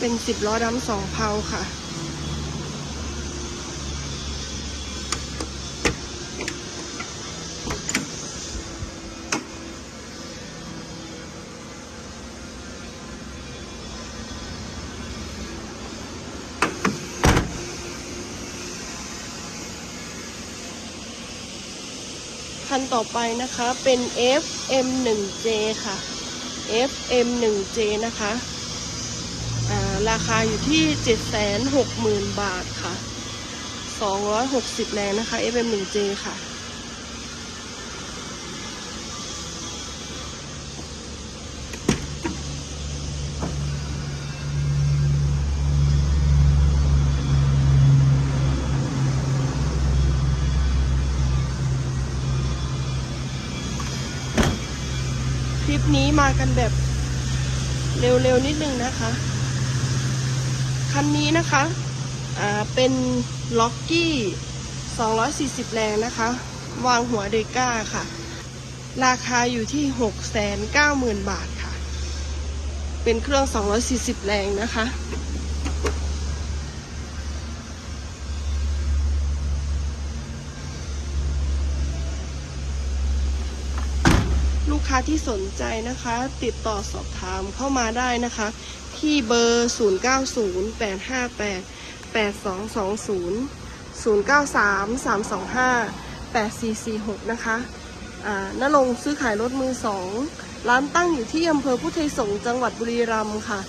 เป็นสิบล้อดำสองเพาค่ะ คันต่อไปนะคะเป็น FM1J ค่ะ FM1J นะคะ ราคาอยู่ที่ 760,000 บาทค่ะ 260 แรงนะคะ FM1J ค่ะ คลิปนี้มากันแบบเร็วๆนิดนึงนะคะ คันนี้นะคะอ่าเป็นล็อกกี้ 240 แรงนะคะ วางหัวเดก้าค่ะ ราคาอยู่ที่ 690,000 บาทค่ะ เป็นเครื่อง 240 แรงนะคะลูกค้าที่สนใจนะคะ ติดต่อสอบถามเข้ามาได้นะคะ ที่เบอร์ 0908588220 0933258446 นะคะอ่านรงซื้อขายรถมือสองร้านตั้งอยู่ที่อำเภอพุทธไทยสงฆ์จังหวัดบุรีรัมย์ค่ะ